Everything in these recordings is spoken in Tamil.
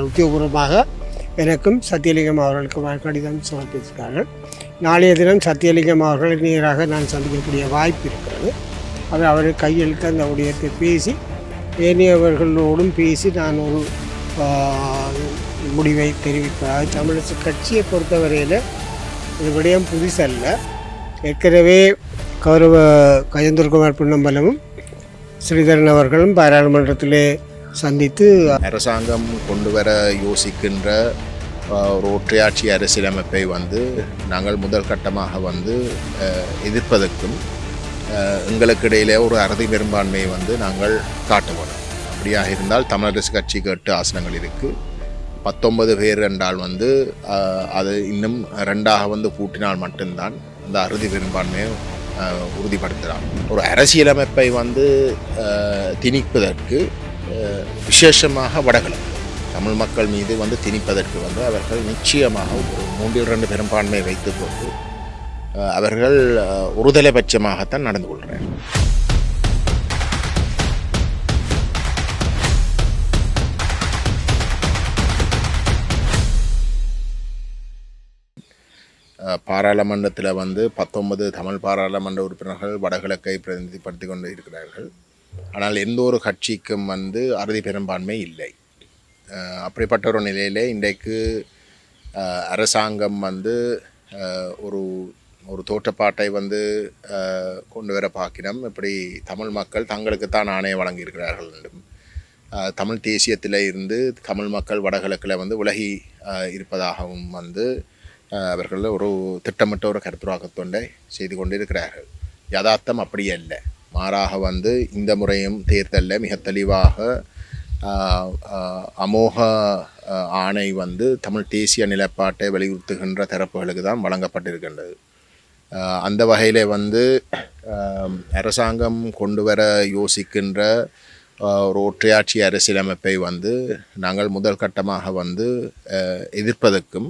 உத்தியோகபூர்வமாக எனக்கும் சத்தியலிங்கம் அவர்களுக்கும் கடிதம் சமர்ப்பித்திருக்கார்கள் நாளைய தினம் சத்தியலிங்கம் அவர்களை நேராக நான் சந்திக்கக்கூடிய வாய்ப்பு இருக்கிறது. அது அவர் கையெழுத்து அந்த உடையத்தை பேசி ஏனையவர்களோடும் பேசி நான் ஒரு முடிவை தெரிவிப்பதாக தமிழரசு கட்சியை பொறுத்தவரையில் இது விடயம் புதுசல்ல. ஏற்கனவே கௌரவ கஜேந்திரகுமார் பொன்னம்பலமும் ஸ்ரீதரன் அவர்களும் பாராளுமன்றத்திலே சந்தித்து அரசாங்கம் கொண்டு வர யோசிக்கின்ற ஒரு ஒற்றையாட்சி அரசியலமைப்பை வந்து நாங்கள் முதல் கட்டமாக வந்து எதிர்ப்பதற்கும் எங்களுக்கு இடையிலே ஒரு அறுதி பெரும்பான்மையை வந்து நாங்கள் காட்டுவோம். அப்படியாக இருந்தால் தமிழரசு கட்சிக்கு எட்டு ஆசனங்கள் இருக்குது பத்தொன்பது பேர் என்றால் வந்து அது இன்னும் ரெண்டாக வந்து கூட்டினால் மட்டும்தான் அந்த அறுதி பெரும்பான்மையை உறுதிப்படுத்தலாம். ஒரு அரசியலமைப்பை வந்து திணிப்பதற்கு விசேஷமாக வடகிழக்கு தமிழ் மக்கள் மீது வந்து திணிப்பதற்கு வந்து அவர்கள் நிச்சயமாக ஒரு மூன்றில் ரெண்டு பெரும்பான்மையை வைத்துக்கொண்டு கொண்டு அவர்கள் ஒருதலைபட்சமாகத்தான் நடந்து கொள்கிறார்கள். பாராளுமன்றத்தில் வந்து பத்தொன்பது தமிழ் பாராளுமன்ற உறுப்பினர்கள் வடகிழக்கை பிரதிநிதிப்படுத்தி கொண்டு இருக்கிறார்கள். ஆனால் எந்த ஒரு கட்சிக்கும் வந்து அறுதி பெரும்பான்மை இல்லை. அப்படிப்பட்ட ஒரு நிலையிலே இன்றைக்கு அரசாங்கம் வந்து ஒரு ஒரு தோற்றப்பாட்டை வந்து கொண்டு வர பார்க்கினோம் இப்படி தமிழ் மக்கள் தங்களுக்குத்தான் ஆணையம் வழங்கியிருக்கிறார்கள் என்றும் தமிழ் தேசியத்தில் இருந்து தமிழ் மக்கள் வடகிழக்கில் வந்து உலகி இருப்பதாகவும் வந்து அவர்கள் ஒரு திட்டமிட்ட ஒரு கருத்துருவாக்கத்தொண்டை செய்து கொண்டிருக்கிறார்கள். யதார்த்தம் அப்படி அல்ல. மாறாக வந்து இந்த முறையும் தேர்தலில் மிக தெளிவாக அமோக ஆணை வந்து தமிழ் தேசிய நிலைப்பாட்டை வலியுறுத்துகின்ற தரப்புகளுக்கு தான் வழங்கப்பட்டிருக்கின்றது. அந்த வகையில் வந்து அரசாங்கம் கொண்டு வர யோசிக்கின்ற ஒரு ஒற்றையாட்சி அரசியலமைப்பை வந்து நாங்கள் முதல் கட்டமாக வந்து எதிர்ப்பதற்கும்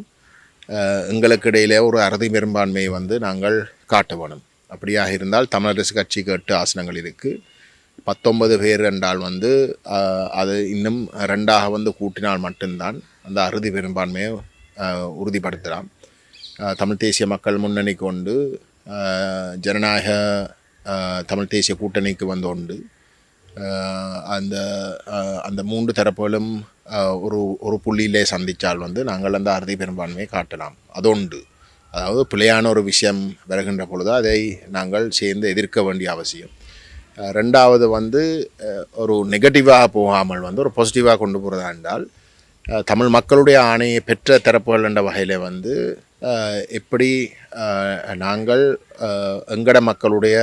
எங்களுக்கு இடையிலே ஒரு அறுதி பெரும்பான்மையை வந்து நாங்கள் காட்ட வேணும். அப்படியாக இருந்தால் தமிழரசு கட்சிக்கு எட்டு ஆசனங்கள் இருக்குது பத்தொன்பது பேர் என்றால் வந்து அது இன்னும் ரெண்டாக வந்து கூட்டினால் மட்டும்தான் அந்த அறுதி பெரும்பான்மையை உறுதிப்படுத்தலாம். தமிழ் தேசிய மக்கள் முன்னணி கொண்டு ஜனநாயக தமிழ் தேசிய கூட்டணிக்கு வந்து உண்டு. அந்த அந்த மூன்று தரப்புகளும் ஒரு ஒரு புள்ளியிலே சந்தித்தால் வந்து நாங்கள் அந்த அறுதி பெரும்பான்மையை காட்டலாம். அதொண்டு அதாவது பிழையான ஒரு விஷயம் வருகின்ற பொழுது அதை நாங்கள் சேர்ந்து எதிர்க்க வேண்டிய அவசியம். ரெண்டாவது வந்து ஒரு நெகட்டிவாக போகாமல் வந்து ஒரு பாசிட்டிவாக கொண்டு போகிறதா என்றால் தமிழ் மக்களுடைய ஆணையை பெற்ற தரப்புகள் என்ற வகையில் வந்து எப்படி நாங்கள் எங்கட மக்களுடைய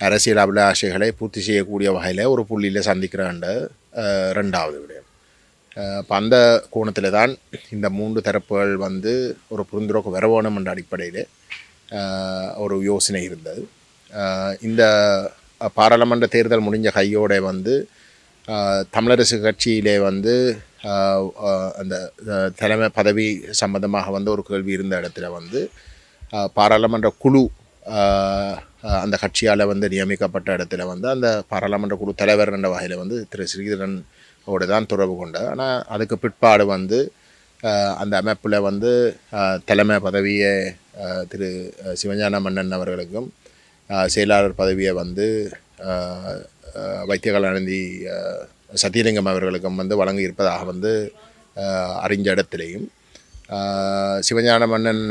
அரசியல் அபிலாஷைகளை பூர்த்தி செய்யக்கூடிய வகையில் ஒரு புள்ளியில் சந்திக்கிறேன்ற ரெண்டாவது விடயம். இப்போ அந்த கோணத்தில் தான் இந்த மூன்று தரப்புகள் வந்து ஒரு புரிந்துணர்வு வர வேணும் என்ற அடிப்படையில் ஒரு யோசனை இருந்தது. இந்த பாராளுமன்ற தேர்தல் முடிஞ்ச கையோட வந்து தமிழரசு கட்சியிலே வந்து அந்த தலைமை பதவி சம்பந்தமாக வந்து ஒரு கேள்வி இருந்த இடத்துல வந்து பாராளுமன்ற குழு அந்த கட்சியால் வந்து நியமிக்கப்பட்ட இடத்துல வந்து அந்த பாராளுமன்ற குழு தலைவர் என்ற வகையில் வந்து திரு ஸ்ரீதரன் ஓடு தான் தொடர்பு கொண்டது. ஆனால் அதுக்கு பிற்பாடு வந்து அந்த அமைப்பில் வந்து தலைமை பதவியை திரு சிவஞான மன்னன் அவர்களுக்கும் செயலாளர் பதவியை வந்து வைத்தியகலாநிதி சத்தியலிங்கம் அவர்களுக்கும் வந்து வழங்கி இருப்பதாக வந்து அறிஞ்ச இடத்திலையும் சிவஞான மன்னன்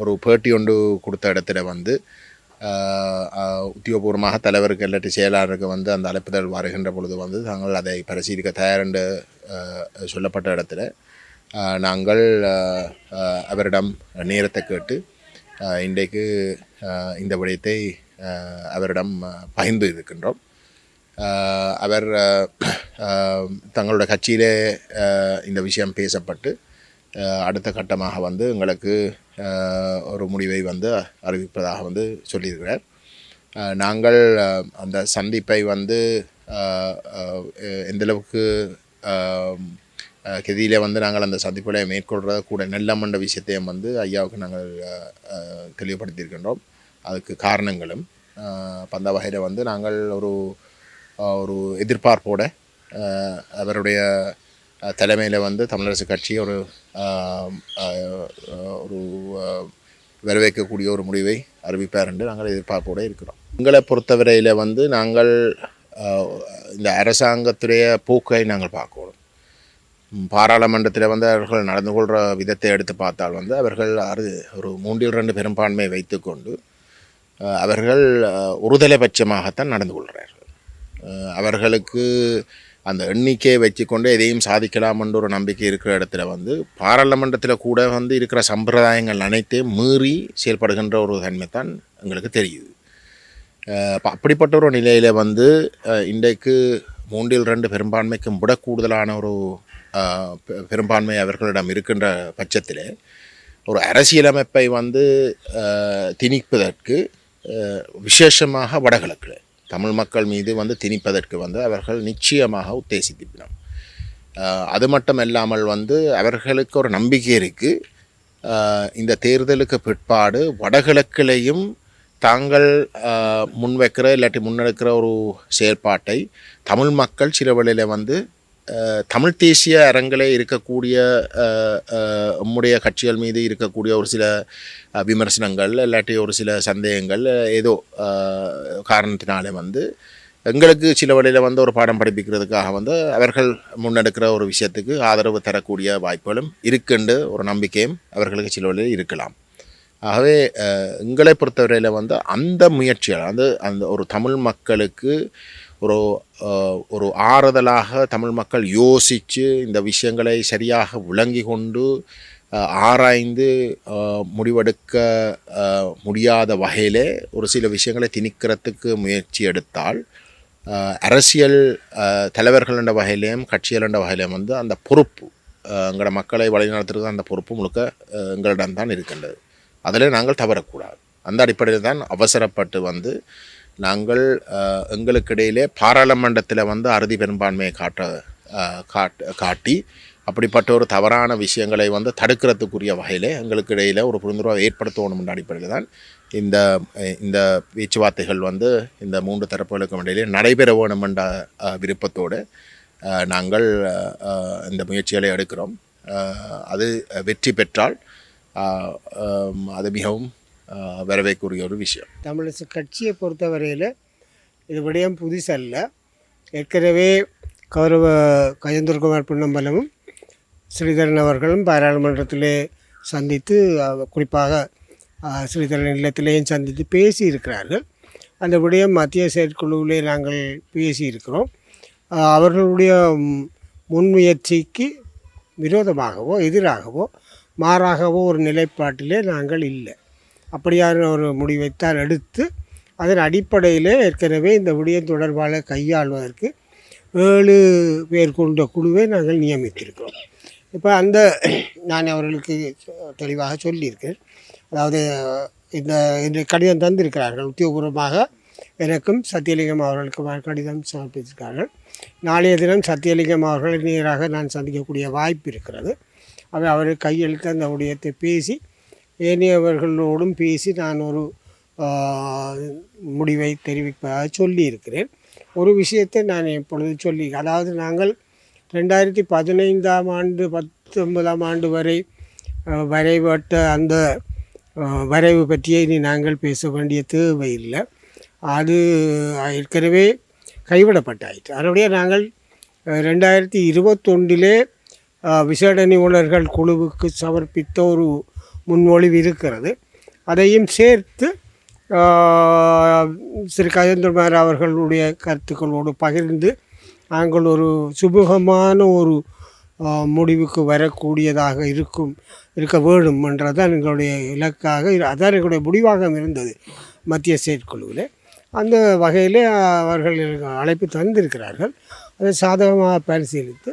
ஒரு பேட்டி ஒன்று கொடுத்த இடத்துல வந்து உத்தியோகபூர்வமாக தலைவருக்கு இல்லாட்டி செயலாளருக்கு வந்து அந்த அழைப்புதல் வருகின்ற பொழுது வந்து தாங்கள் அதை பரிசீலிக்க தயார் என்று சொல்லப்பட்ட இடத்துல நாங்கள் அவரிடம் நேரத்தை கேட்டு இன்றைக்கு இந்த விடயத்தை அவரிடம் பகிர்ந்து இருக்கின்றோம். அவர் தங்களோட கட்சியிலே இந்த விஷயம் பேசப்பட்டு அடுத்த கட்டமாக வந்து எங்களுக்கு ஒரு முடிவை வந்து அறிவிப்பதாக வந்து சொல்லியிருக்கிறார். நாங்கள் அந்த சந்திப்பை வந்து எந்தளவுக்கு கதியிலே வந்து நாங்கள் அந்த சந்திப்புகளை மேற்கொள்கிறத கூட நெல்லமண்ட விஷயத்தையும் வந்து ஐயாவுக்கு நாங்கள் தெளிவுபடுத்தியிருக்கின்றோம். அதுக்கு காரணங்களும் ஆஹ் அந்த வகையில் வந்து நாங்கள் ஒரு ஒரு எதிர்பார்ப்போட அவருடைய தலைமையில் வந்து தமிழரசு கட்சி ஒரு ஒரு வரவேற்கக்கூடிய ஒரு முடிவை அறிவிப்பார் என்று நாங்கள் எதிர்பார்ப்போடு இருக்கிறோம். எங்களை பொறுத்தவரையில் வந்து நாங்கள் இந்த அரசாங்கத்துடைய போக்கை நாங்கள் பார்க்கணும். பாராளுமன்றத்தில் வந்து அவர்கள் நடந்து கொள்கிற விதத்தை எடுத்து பார்த்தால் வந்து அவர்கள் அறு ஒரு மூன்றில் ரெண்டு பெரும்பான்மையை வைத்துக்கொண்டு அவர்கள் ஒருதலைபட்சமாகத்தான் நடந்து கொள்கிறார்கள். அவர்களுக்கு அந்த எண்ணிக்கையை வச்சுக்கொண்டு எதையும் சாதிக்கலாம் ஒரு நம்பிக்கை இருக்கிற இடத்துல வந்து பாராளுமன்றத்தில் கூட வந்து இருக்கிற சம்பிரதாயங்கள் அனைத்தையும் மீறி செயல்படுகின்ற ஒரு தன்மை தான் எங்களுக்கு தெரியுது. அப்படிப்பட்ட ஒரு நிலையில் வந்து இன்றைக்கு மூன்றில் ரெண்டு பெரும்பான்மைக்கும் விட கூடுதலான ஒரு பெ- பெரும்பான்மை அவர்களிடம் இருக்கின்ற பட்சத்தில் ஒரு அரசியலமைப்பை வந்து திணிப்பதற்கு விசேஷமாக வடகிழக்கில் தமிழ் மக்கள் மீது வந்து திணிப்பதற்கு வந்து அவர்கள் நிச்சயமாக உத்தேசித்திருப்பினோம். அது மட்டும் இல்லாமல் வந்து அவர்களுக்கு ஒரு நம்பிக்கை இருக்குது இந்த தேர்தலுக்கு பிற்பாடு வடகிழக்கிலையும் தாங்கள் முன்வைக்கிற இல்லாட்டி முன்னெடுக்கிற ஒரு செயல்பாட்டை தமிழ் மக்கள் சில வேளையில் வந்து தமிழ் தேசிய அரங்கிலே இருக்கக்கூடிய நம்முடைய கட்சிகள் மீது இருக்கக்கூடிய ஒரு சில விமர்சனங்கள் இல்லாட்டி ஒரு சில சந்தேகங்கள் ஏதோ காரணத்தினாலே வந்து எங்களுக்கு சில வழியில் வந்து ஒரு பாடம் படிப்பிக்கிறதுக்காக வந்து அவர்கள் முன்னெடுக்கிற ஒரு விஷயத்துக்கு ஆதரவு தரக்கூடிய வாய்ப்புகளும் இருக்குண்டு ஒரு நம்பிக்கையும் அவர்களுக்கு சில வழியில் இருக்கலாம். ஆகவே எங்களை பொறுத்தவரையில் வந்து அந்த முயற்சிகள் அந்த அந்த ஒரு தமிழ் மக்களுக்கு ஒரு ஒரு ஆறுதலாக தமிழ் மக்கள் யோசித்து இந்த விஷயங்களை சரியாக விளங்கி கொண்டு ஆராய்ந்து முடிவெடுக்க முடியாத வகையிலே ஒரு சில விஷயங்களை திணிக்கிறதுக்கு முயற்சி எடுத்தால் அரசியல் தலைவர்கள் என்ற வகையிலையும் கட்சிகள் என்ற வகையிலையும் வந்து அந்த பொறுப்பு எங்களோட மக்களை வழிநடத்துறது அந்த பொறுப்பு முழுக்க எங்களிடம்தான் இருக்கின்றது. அதில் நாங்கள் தவறக்கூடாது. அந்த அடிப்படையில் தான் அவசரப்பட்டு வந்து நாங்கள் எங்களுக்கு எங்களுக்கிடையிலே பாராளுமன்றத்தில் வந்து அறுதி பெரும்பான்மையை காட்ட காட் காட்டி அப்படிப்பட்ட ஒரு தவறான விஷயங்களை வந்து தடுக்கிறதுக்குரிய வகையில் எங்களுக்கு இடையில் ஒரு புரிந்துணர்வை ஏற்படுத்தணும் என்ற அடிப்படையில் தான் இந்த இந்த பேச்சுவார்த்தைகள் வந்து இந்த மூன்று தரப்புகளுக்கும் இடையிலே நடைபெற வேணும் என்ற விருப்பத்தோடு நாங்கள் இந்த முயற்சிகளை எடுக்கிறோம். அது வெற்றி பெற்றால் அது மிகவும் அஹ், ஒரு விஷயம். தமிழரசு கட்சியை பொறுத்தவரையில் இது விடயம் புதுசல்ல. ஏற்கனவே கௌரவ கஜேந்திரகுமார் பொன்னம்பலமும் ஸ்ரீதரன் அவர்களும் பாராளுமன்றத்திலே சந்தித்து குறிப்பாக ஸ்ரீதரன் இல்லத்திலேயும் சந்தித்து பேசியிருக்கிறார்கள். அந்த விடயம் மத்திய செயற்குழுவிலே நாங்கள் பேசியிருக்கிறோம். அவர்களுடைய முன்முயற்சிக்கு விரோதமாகவோ எதிராகவோ மாறாகவோ ஒரு நிலைப்பாட்டிலே நாங்கள் இல்லை. அப்படியான ஒரு முடிவைத்தான் எடுத்து அதன் அடிப்படையில் ஏற்கனவே இந்த விடயம் தொடர்பாக கையாள்வதற்கு ஏழு பேர் கொண்ட குழுவை நாங்கள் நியமித்திருக்கிறோம். இப்போ அந்த நான் அவர்களுக்கு தெளிவாக சொல்லியிருக்கேன் அதாவது இந்த இந்த கடிதம் தந்திருக்கிறார்கள். உத்தியோகபூர்வமாக எனக்கும் சத்தியலிங்கம் அவர்களுக்கும் கடிதம் சமர்ப்பித்திருக்கிறார்கள். நாளைய தினம் சத்தியலிங்கம் அவர்களை நேராக நான் சந்திக்கக்கூடிய வாய்ப்பு இருக்கிறது. அவை அவர் கையெழுத்து அந்த உடையத்தை பேசி ஏனையவர்களோடும் பேசி நான் ஒரு முடிவை தெரிவிப்பதாக சொல்லியிருக்கிறேன். ஒரு விஷயத்தை நான் இப்பொழுது சொல்லி அதாவது நாங்கள் ரெண்டாயிரத்தி பதினைந்தாம் ஆண்டு பத்தொன்பதாம் ஆண்டு வரை வரைபட்ட அந்த வரைவு பற்றியே இனி நாங்கள் பேச வேண்டிய தேவையில்லை அது ஏற்கனவே கைவிடப்பட்டாயிற்று. அதனுடைய நாங்கள் ரெண்டாயிரத்தி இருபத்தொன்றிலே விசேட நிபுணர்கள் குழுவுக்கு சமர்ப்பித்த ஒரு முன்மொழிவு இருக்கிறது. அதையும் சேர்த்து திரு கஜேந்திரமார் அவர்களுடைய கருத்துக்களோடு பகிர்ந்து நாங்கள் ஒரு சுமூகமான ஒரு முடிவுக்கு வரக்கூடியதாக இருக்கும் இருக்க வேண்டும் என்றதான் எங்களுடைய இலக்காக அதான் எங்களுடைய முடிவாக இருந்தது மத்திய செயற்குழுவில். அந்த வகையில் அவர்கள் அழைப்பு தந்திருக்கிறார்கள். அதை சாதகமாக பரிசீலித்து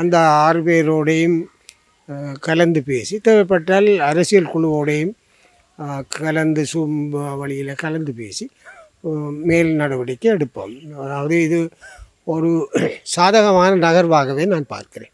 அந்த ஆறு பேரோடையும் கலந்து பேசி தேவைப்பட்டால் அரசியல் குழுவோடையும் கலந்து சும் வழியில் கலந்து பேசி மேல் நடவடிக்கை எடுப்போம். அதாவது இது ஒரு சாதகமான நகர்வாகவே நான் பார்க்கிறேன்.